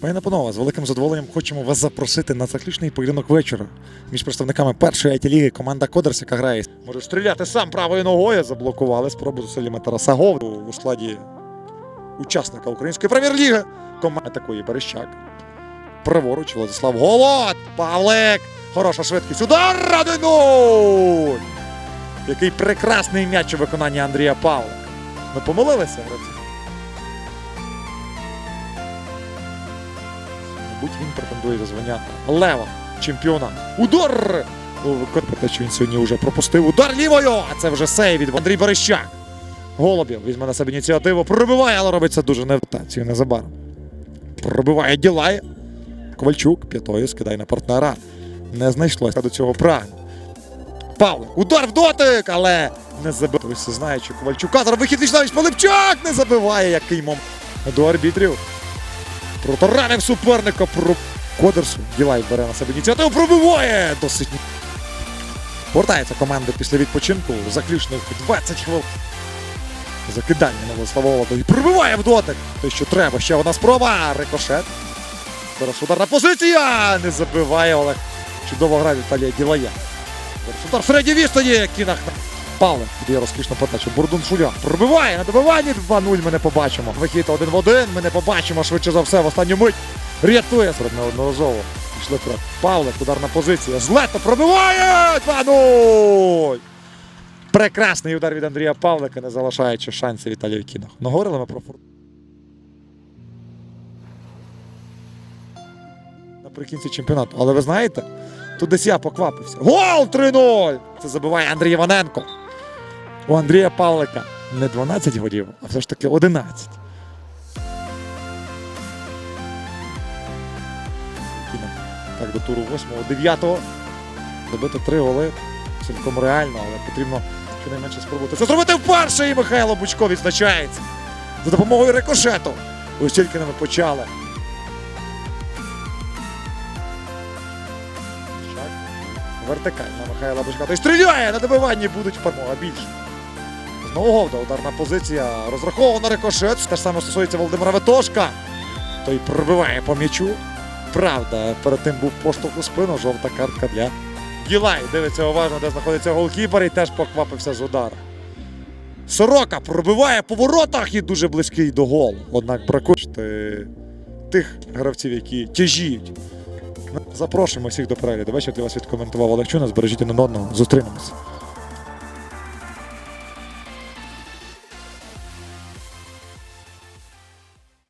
Пане панове, з великим задоволенням хочемо вас запросити на заключний поєдинок вечора між представниками першої it ліги команда Кодерс, яка грає. Може стріляти сам правою ногою. Заблокували спробу зусиллями Тараса Говду у складі учасника української прем'єр-ліги. Команда такої Берещак. Праворуч Владислав Голод. Павлик. Хороша швидкість. Удар 1-0! Який прекрасний м'яч у виконанні Андрія Павлика. Ми помилилися, гравці. Мабуть, він претендує за звання Лева, чемпіона. Удар! Про те, що він сьогодні вже пропустив удар лівою, а це вже сейв від Андрій Берещак. Голубів візьме на себе ініціативу, пробиває, але робить це дуже невтацію незабаром. Пробиває Ділай. Ковальчук п'ятою скидає на партнера. Не знайшлося до цього прагнення. Павлик, удар в дотик, але не забив. Ви всі знають, що Ковальчука зараз вихід вічна Пилипчак не забиває, який мом до арбітрів. Протаранив суперника про Кодерсу. Ділай бере на себе ініціативу, пробиває досить. Повертається команда після відпочинку. Заключних 20 хвилин. Закидання Владислава і пробиває в дотик. Те, що треба. Ще одна спроба. Рикошет. Зараз ударна позиція. Не забиває Олег. Чудово грає Віталія Ділая. Зараз удар в середній відстані. Кінах. Павлик дає розкішну подачу. Бурдун Шуля пробиває на добиванні 2-0 ми не побачимо. Вихід один в один. Ми не побачимо швидше за все в останню мить. Рятує серед неодноразово. Пішли вперед. Павлик, ударна позиція. Злето пробиває! 2-0! Прекрасний удар від Андрія Павлика, не залишаючи шансів Віталію Кінах. Ну, говорили ми про фур... Наприкінці чемпіонату. Але ви знаєте, тут десь я поквапився. Гол 3-0! Це забиває Андрій Іваненко. У Андрія Павлика не 12 голів, а все ж таки 11. Так, до туру 8-го, 9-го. Забити три голи. Цілком реально, але потрібно щонайменше спробувати. Це зробити вперше і Михайло Бучко відзначається. За допомогою рикошету. Ось тільки ми почали. Вертикальна Михайла Бучка. Той стріляє! На добиванні будуть перемога більше. Знову Говда, ударна позиція. Розрахована рикошет. Те ж саме стосується Володимира Ветошка. Той пробиває по м'ячу. Правда, перед тим був поштовх у спину, жовта картка для Гілай. Дивиться уважно, де знаходиться голкіпер і теж поквапився з удара. Сорока пробиває по воротах і дуже близький до голу. Однак бракує тих гравців, які тяжіють. Запрошуємо всіх до перегляду. Бачите, я вас відкоментував Олег Чуна. Збережіть один одного. Зустрінемося.